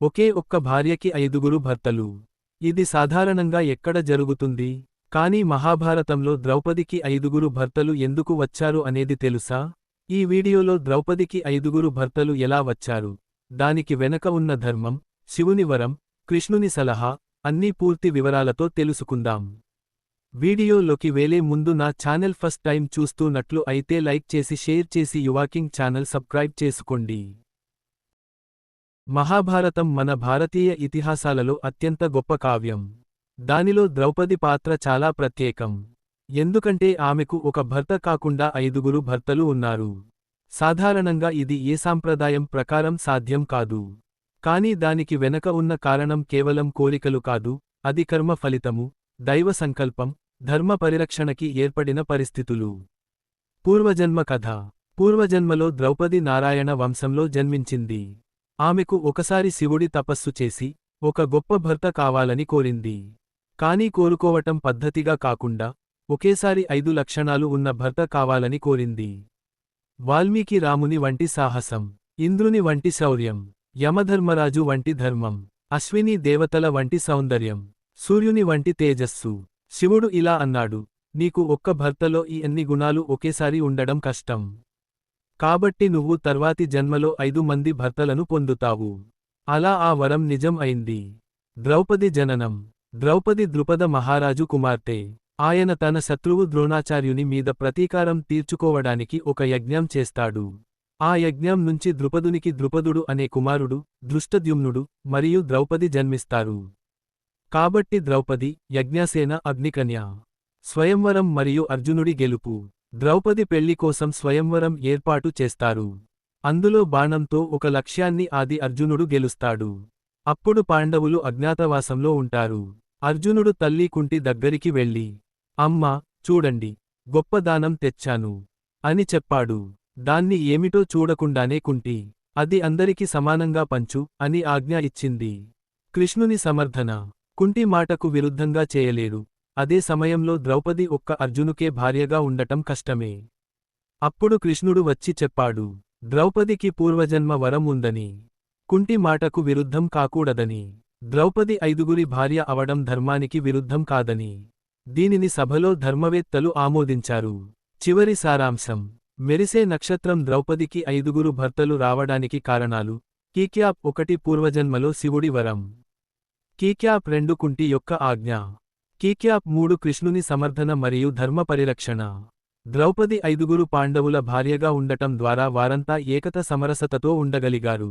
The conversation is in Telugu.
ఒకే ఒక్క భార్యకి ఐదుగురు భర్తలు. ఇది సాధారణంగా ఎక్కడ జరుగుతుంది? కానీ మహాభారతంలో ద్రౌపదికి ఐదుగురు భర్తలు ఎందుకు వచ్చారు అనేది తెలుసా? ఈ వీడియోలో ద్రౌపదికి ఐదుగురు భర్తలు ఎలా వచ్చారు? దానికి వెనక ఉన్న ధర్మం శివుని వరం కృష్ణుని సలహా అన్నీ పూర్తి వివరాలతో తెలుసుకుందాం. వీడియోలోకి వేలే ముందు నా ఛానల్ ఫస్ట్ టైం చూస్తూనట్లు అయితే లైక్ చేసి షేర్ చేసి యువాకింగ్ ఛానల్ సబ్స్క్రైబ్ చేసుకోండి. మహాభారతం మన భారతీయ ఇతిహాసాలలో అత్యంత గొప్ప కావ్యం. దానిలో ద్రౌపది పాత్ర చాలా ప్రత్యేకం. ఎందుకంటే ఆమెకు ఒక భర్త కాకుండా ఐదుగురు భర్తలు ఉన్నారు. సాధారణంగా ఇది ఏ సాంప్రదాయం ప్రకారం సాధ్యం కాదు. కానీ దానికి వెనక ఉన్న కారణం కేవలం కోరికలు కాదు అది కర్మ ఫలితము దైవ సంకల్పం ధర్మ పరిరక్షణకి ఏర్పడిన పరిస్థితులు. పూర్వజన్మ కథ. పూర్వజన్మలో ద్రౌపది నారాయణ వంశంలో జన్మించింది. ఆమెకు ఒకసారి శివుడి తపస్సు చేసి ఒక గొప్ప భర్త కావాలని కోరింది. కానీ కోరుకోవటం పద్ధతిగా కాకుండా ఒకేసారి ఐదు లక్షణాలు ఉన్న భర్త కావాలని కోరింది. వాల్మీకి రాముని వంటి సాహసం ఇంద్రుని వంటి శౌర్యం యమధర్మరాజు వంటి ధర్మం అశ్విని దేవతల వంటి సౌందర్యం సూర్యుని వంటి తేజస్సు. శివుడు ఇలా అన్నాడు నీకు ఒక్క భర్తలో ఈ అన్ని గుణాలు ఒకేసారి ఉండడం కష్టం. కాబట్టి నువ్వు తర్వాతి జన్మలో ఐదు మంది భర్తలను పొందుతావు. అలా ఆ వరం నిజం అయింది. ద్రౌపది జననం. ద్రౌపది ద్రుపద మహారాజు కుమార్తె. ఆయన తన శత్రువు ద్రోణాచార్యుని మీద ప్రతీకారం తీర్చుకోవడానికి ఒక యజ్ఞం చేస్తాడు. ఆ యజ్ఞం నుంచి ద్రుపదునికి ద్రుపదుడు అనే కుమారుడు దృష్టద్యుమ్నుడు మరియు ద్రౌపది జన్మిస్తారు. కాబట్టి ద్రౌపది యజ్ఞసేన అగ్నికన్య. స్వయంవరం మరియు అర్జునుడి గెలుపు. ద్రౌపది పెళ్ళి కోసం స్వయంవరం ఏర్పాటు చేస్తారు. అందులో బాణంతో ఒక లక్ష్యాన్ని ఆది అర్జునుడు గెలుస్తాడు. అప్పుడు పాండవులు అజ్ఞాతవాసంలో ఉంటారు. అర్జునుడు తల్లి కుంటి దగ్గరికి వెళ్ళి అమ్మా చూడండి గొప్ప దానం తెచ్చాను అని చెప్పాడు. దాన్ని ఏమిటో చూడకుండానే కుంటి అది అందరికి సమానంగా పంచు అని ఆజ్ఞ ఇచ్చింది. కృష్ణుని సమర్థన కుంటి మాటకు విరుద్ధంగా చేయలేరు. అదే సమయంలో ద్రౌపది ఒక్క అర్జునుకే భార్యగా ఉండటం కష్టమే. అప్పుడు కృష్ణుడు వచ్చి చెప్పాడు ద్రౌపదికి పూర్వజన్మ వరం ఉందని. కుంటి మాటకు విరుద్ధం కాకూడదని. ద్రౌపది ఐదుగురి భార్య అవడం ధర్మానికి విరుద్ధం కాదని. దీనిని సభలో ధర్మవేత్తలు ఆమోదించారు. చివరి సారాంశం. మెరిసే నక్షత్రం ద్రౌపదికి ఐదుగురు భర్తలు రావడానికి కారణాలు. కీక్యాప్ ఒకటి పూర్వజన్మలో శివుడి వరం. కీక్యాప్ రెండు కుంటి యొక్క ఆజ్ఞ. కీక్యాప్ మూడు కృష్ణుని సమర్థన మరియు ధర్మ పరిరక్షణ. ద్రౌపది ఐదుగురు పాండవుల భార్యగా ఉండటం ద్వారా వారంతా ఏకత సమరసతతో ఉండగలిగారు.